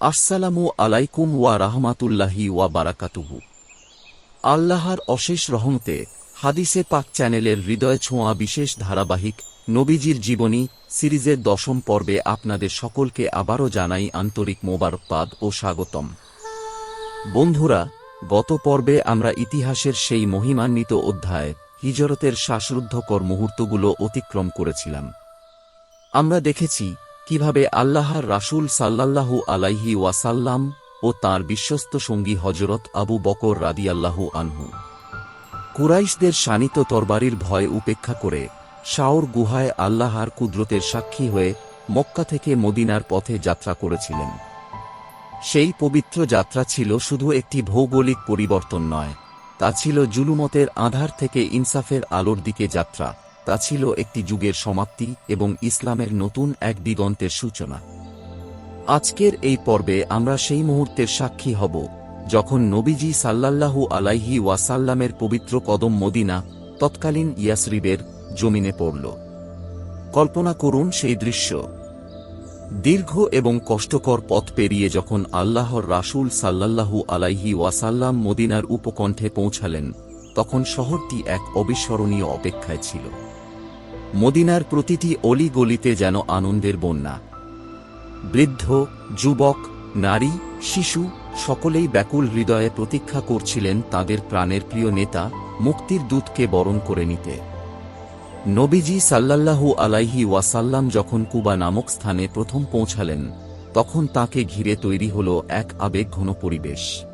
আসসালামু আলাইকুম ওয়া রাহমাতুল্লাহি ওয়া বারাকাতুহু। আল্লাহর অশেষ রহমতে হাদিসে পাক চ্যানেলের হৃদয় ছোঁয়া বিশেষ ধারাবাহিক নবীজির জীবনী সিরিজের দশম পর্বে আপনাদের সকলকে আবারও জানাই আন্তরিক মোবারকবাদ ও স্বাগতম। বন্ধুরা, গত পর্বে আমরা ইতিহাসের সেই মহিমান্বিত অধ্যায় হিজরতের শ্বাসরুদ্ধকর মুহূর্তগুলো অতিক্রম করেছিলাম। আমরা দেখেছি কীভাবে আল্লাহর রাসূল সাল্লাল্লাহু আলাইহি ওয়াসাল্লাম ও তার বিশ্বস্ত সঙ্গী হজরত আবু বকর রাদিয়াল্লাহু আনহু। কুরাইশদের শানিত তরবারির ভয় উপেক্ষা করে শাওর গুহায় আল্লাহর কুদরতের সাক্ষী হয়ে মক্কা থেকে মদিনার পথে যাত্রা করেছিলেন। সেই পবিত্র যাত্রা ছিল শুধু একটি ভৌগোলিক পরিবর্তন নয়, তা ছিল জুলুমতের আধার থেকে ইনসাফের আলোর দিকে যাত্রা। তা ছিল একটি যুগের সমাপ্তি এবং ইসলামের নতুন এক দিগন্তের সূচনা। আজকের এই পর্বে আমরা সেই মুহূর্তের সাক্ষী হব, যখন নবীজি সাল্লাল্লাহু আলাইহি ওয়াসাল্লামের পবিত্র কদম মদিনা তৎকালীন ইয়াসরিবের জমিনে পড়ল। কল্পনা করুন সেই দৃশ্য। দীর্ঘ এবং কষ্টকর পথ পেরিয়ে যখন আল্লাহর রাসূল সাল্লাল্লাহু আলাইহি ওয়াসাল্লাম মদিনার উপকণ্ঠে পৌঁছালেন, তখন শহরটি এক অবিস্মরণীয় অপেক্ষায় ছিল। মদিনার প্রতিটি অলি গলিতে যেন আনন্দের বন্যা। বৃদ্ধ, যুবক, নারী, শিশু সকলেই ব্যাকুল হৃদয়ে প্রতীক্ষা করছিলেন তাদের প্রাণের প্রিয় নেতা, মুক্তির দূতকে বরণ করে নিতে। নবীজি সাল্লাল্লাহু আলাইহি ওয়াসাল্লাম যখন কুবা নামক স্থানে প্রথম পৌঁছালেন, তখন তাকে ঘিরে তৈরি হল এক আবেগঘন পরিবেশ।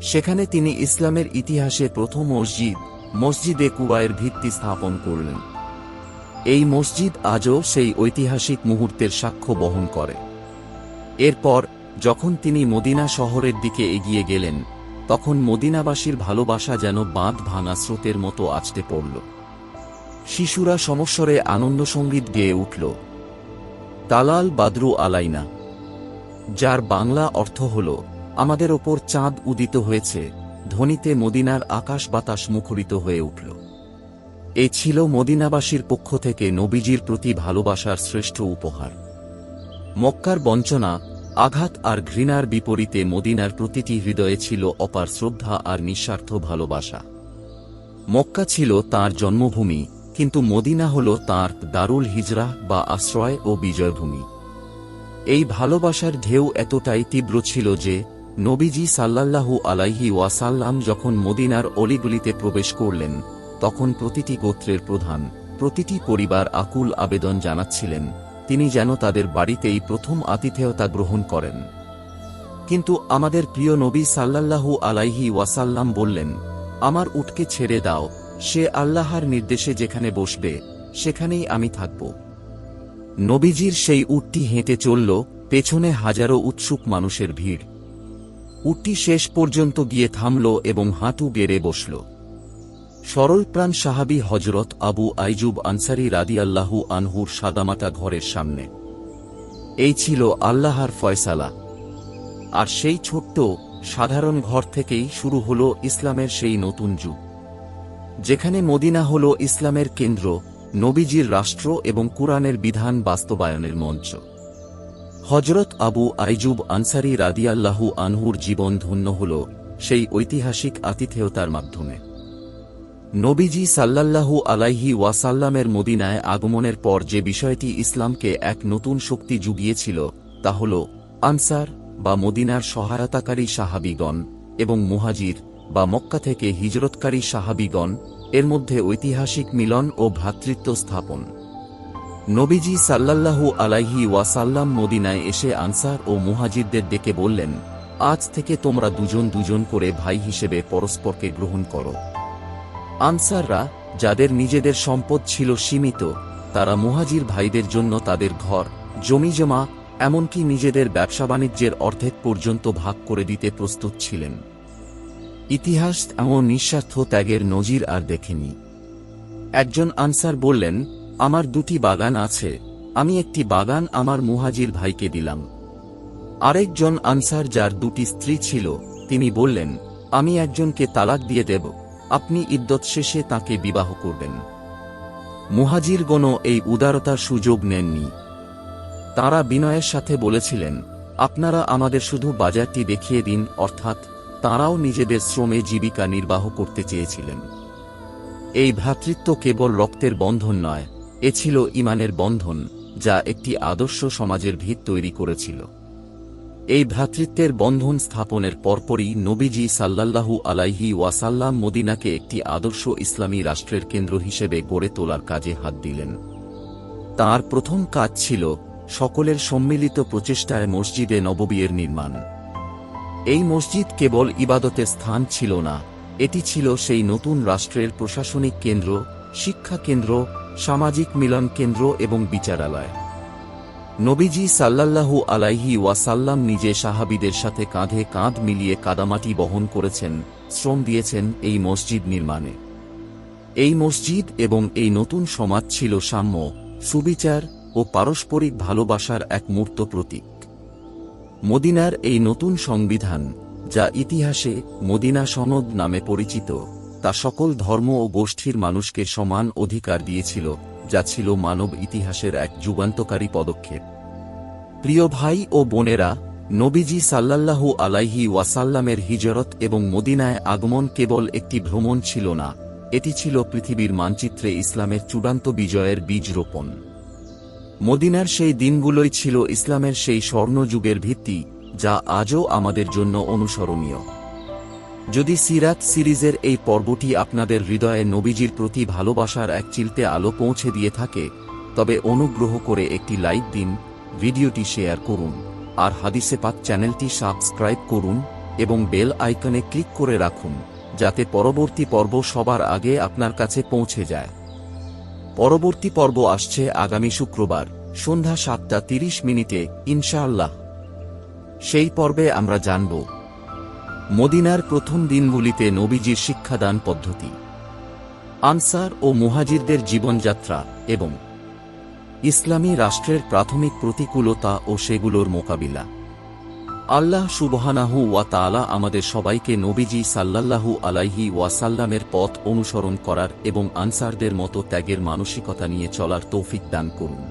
সেখানে তিনি ইসলামের ইতিহাসে প্রথম মসজিদ, মসজিদে কুবায়ের ভিত্তি স্থাপন করলেন। এই মসজিদ আজও সেই ঐতিহাসিক মুহূর্তের সাক্ষ্য বহন করে। এরপর, যখন তিনি মদিনা শহরের দিকে এগিয়ে গেলেন, তখন মদিনাবাসীর ভালোবাসা যেন বাঁধ ভাঙা স্রোতের মতো আছড়ে পড়ল। শিশুরা সমস্বরে আনন্দসঙ্গীত গেয়ে উঠল। তালাল বাদরু আলাইনা, যার বাংলা অর্থ হল, আমাদের ওপর চাঁদ উদিত হয়েছে, ধ্বনিতে মদিনার আকাশ বাতাস মুখরিত হয়ে উঠল। এ ছিল মদিনাবাসীর পক্ষ থেকে নবীজির প্রতি ভালোবাসার শ্রেষ্ঠ উপহার। মক্কার বঞ্চনা, আঘাত আর ঘৃণার বিপরীতে মদিনার প্রতিটি হৃদয়ে ছিল অপার শ্রদ্ধা আর নিঃস্বার্থ ভালোবাসা। মক্কা ছিল তার জন্মভূমি, কিন্তু মদিনা হল তার দারুল হিজরা বা আশ্রয় ও বিজয়ভূমি। এই ভালোবাসার ঢেউ এতটাই তীব্র ছিল যে, নবীজি সাল্লাল্লাহু আলাইহি ওয়াসাল্লাম যখন মদিনার অলিগুলিতে প্রবেশ করলেন তখন প্রতিটি গোত্রের প্রধান, প্রতিটি পরিবার আকুল আবেদন জানাচ্ছিলেন, তিনি যেন তাদের বাড়িতেই প্রথম আতিথেয়তা গ্রহণ করেন। কিন্তু আমাদের প্রিয় নবী সাল্লাল্লাহু আলাইহি ওয়াসাল্লাম বললেন, আমার উটকে ছেড়ে দাও, সে আল্লাহর নির্দেশে যেখানে বসবে, সেখানেই আমি থাকব। নবীজির সেই উটটি হেঁটে চলল, পেছনে হাজারো উৎসুক মানুষের ভিড়। উটটি শেষ পর্যন্ত গিয়ে থামল এবং হাঁটু গেড়ে বসল। সরলপ্রাণ সাহাবি হজরত আবু আইজুব আনসারি রাদি রাদিয়াল্লাহু আনহুর সাদামাটা ঘরের সামনে। এই ছিল আল্লাহর ফয়সালা। আর সেই ছোট্ট, সাধারণ ঘর থেকেই শুরু হল ইসলামের সেই নতুন যুগ। যেখানে মদিনা হল ইসলামের কেন্দ্র, নবীজির রাষ্ট্র এবং কুরআনের বিধান বাস্তবায়নের মঞ্চ। হজরত আবু আইজুব আনসারি রাদিয়াল্লাহু আনহুর জীবন ধন্য হল সেই ঐতিহাসিক আতিথেয়তার মাধ্যমে। নবীজি সাল্লাল্লাহু আলাইহি ওয়াসাল্লামের মদিনায় আগমনের পর যে বিষয়টি ইসলামকে এক নতুন শক্তি জুগিয়েছিল, তা হল আনসার বা মদিনার সহায়তাকারী সাহাবিগণ এবং মুহাজির বা মক্কা থেকে হিজরতকারী সাহাবিগণ, এর মধ্যে ঐতিহাসিক মিলন ও ভ্রাতৃত্ব স্থাপন। নবীজি সাল্লাল্লাহু আলাইহি ওয়াসাল্লাম মদিনায় এসে আনসার ও মুহাজিরদের ডেকে বললেন, আজ থেকে তোমরা দুজন দুজন করে ভাই হিসেবে পরস্পরকে গ্রহণ করো। আনসাররা, যাদের নিজেদের সম্পদ ছিল সীমিত, তারা মুহাজির ভাইদের জন্য তাদের ঘর জমিজমা এমনকি নিজেদের ব্যবসা বাণিজ্যের অর্ধেক পর্যন্ত ভাগ করে দিতে প্রস্তুত ছিলেন। ইতিহাস এমন নিঃস্বার্থ ত্যাগের নজির আর দেখেনি। একজন আনসার বললেন, আমার দুটি বাগান আছে, আমি একটি বাগান আমার মুহাজির ভাইকে দিলাম। আরেকজন আনসার যার দুটি স্ত্রী ছিল, তিনি বললেন, আমি একজনকে তালাক দিয়ে দেব। আপনি ইদ্যত শেষে তাকে বিবাহ করবেন। মুহাজিরগণও এই উদারতার সুযোগ নেননি। তারা বিনয়ের সাথে বলেছিলেন, আপনারা আমাদের শুধু বাজারটি দেখিয়ে দিন, অর্থাৎ তাঁরাও নিজেদের শ্রমে জীবিকা নির্বাহ করতে চেয়েছিলেন। এই ভ্রাতৃত্ব কেবল রক্তের বন্ধন নয়, এ ছিল ইমানের বন্ধন, যা একটি আদর্শ সমাজের ভিত তৈরি করেছিল। এই ভ্রাতৃত্বের বন্ধন স্থাপনের পরপরই নবীজি সাল্লাল্লাহু আলাইহি ওয়াসাল্লাম মদিনাকে একটি আদর্শ ইসলামী রাষ্ট্রের কেন্দ্র হিসেবে গড়ে তোলার কাজে হাত দিলেন। তার প্রথম কাজ ছিল সকলের সম্মিলিত প্রচেষ্টায় মসজিদে নববীয়ের নির্মাণ। এই মসজিদ কেবল ইবাদতের স্থান ছিল না, এটি ছিল সেই নতুন রাষ্ট্রের প্রশাসনিক কেন্দ্র, শিক্ষা কেন্দ্র, সামাজিক মিলন কেন্দ্র এবং বিচারালয়। নবীজি সাল্লাল্লাহু আলাইহি ওয়াসাল্লাম নিজে সাহাবিদের সাথে কাঁধে কাঁধ মিলিয়ে কাদামাটি বহন করেছেন, শ্রম দিয়েছেন এই মসজিদ নির্মাণে। এই মসজিদ এবং এই নতুন সমাজ ছিল সাম্য, সুবিচার ও পারস্পরিক ভালোবাসার এক মূর্ত প্রতীক। মদিনার এই নতুন সংবিধান, যা ইতিহাসে মদিনা সনদ নামে পরিচিত, তা সকল ধর্ম ও গোষ্ঠীর মানুষকে সমান অধিকার দিয়েছিল যা ছিল মানব ইতিহাসের এক যুগান্তকারী পদক্ষেপ। প্রিয় ভাই ও বোনেরা, নবীজি সাল্লাল্লাহু আলাইহি ওয়াসাল্লামের হিজরত এবং মদিনায় আগমন কেবল একটি ভ্রমণ ছিল না, এটি ছিল পৃথিবীর মানচিত্রে ইসলামের চূড়ান্ত বিজয়ের বীজ রোপণ। মদিনার সেই দিনগুলোই ছিল ইসলামের সেই স্বর্ণযুগের ভিত্তি, যা আজও আমাদের জন্য অনুসরণীয়। যদি সিরাত সিরিজের এই পর্বটি আপনাদের হৃদয়ে নবীজির প্রতি ভালোবাসার এক চিলতে আলো পৌঁছে দিয়ে থাকে, তবে অনুগ্রহ করে একটি লাইক দিন, ভিডিওটি শেয়ার করুন, আর হাদিসে পাক চ্যানেলটি সাবস্ক্রাইব করুন এবং বেল আইকনে ক্লিক করে রাখুন, যাতে পরবর্তী পর্ব সবার আগে আপনার কাছে পৌঁছে যায়। পরবর্তী পর্ব আসছে আগামী শুক্রবার, সন্ধ্যা সাতটা তিরিশ মিনিটে, ইনশাআল্লাহ। সেই পর্বে আমরা জানব মদিনার প্রথম দিনগুলিতে নবীজির শিক্ষাদান পদ্ধতি, আনসার ও মুহাজিরদের জীবনযাত্রা এবং ইসলামী রাষ্ট্রের প্রাথমিক প্রতিকূলতা ও সেগুলোর মোকাবিলা। আল্লাহ সুবহানাহু ওয়া তাআলা আমাদের সবাইকে নবীজি সাল্লাল্লাহু আলাইহি ওয়াসাল্লামের পথ অনুসরণ করার এবং আনসারদের মতো ত্যাগের মানসিকতা নিয়ে চলার তৌফিক দান করুন।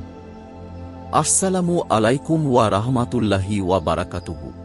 আসসালামু আলাইকুম ওয়া রাহমাতুল্লাহি ওয়া বারাকাতুহু।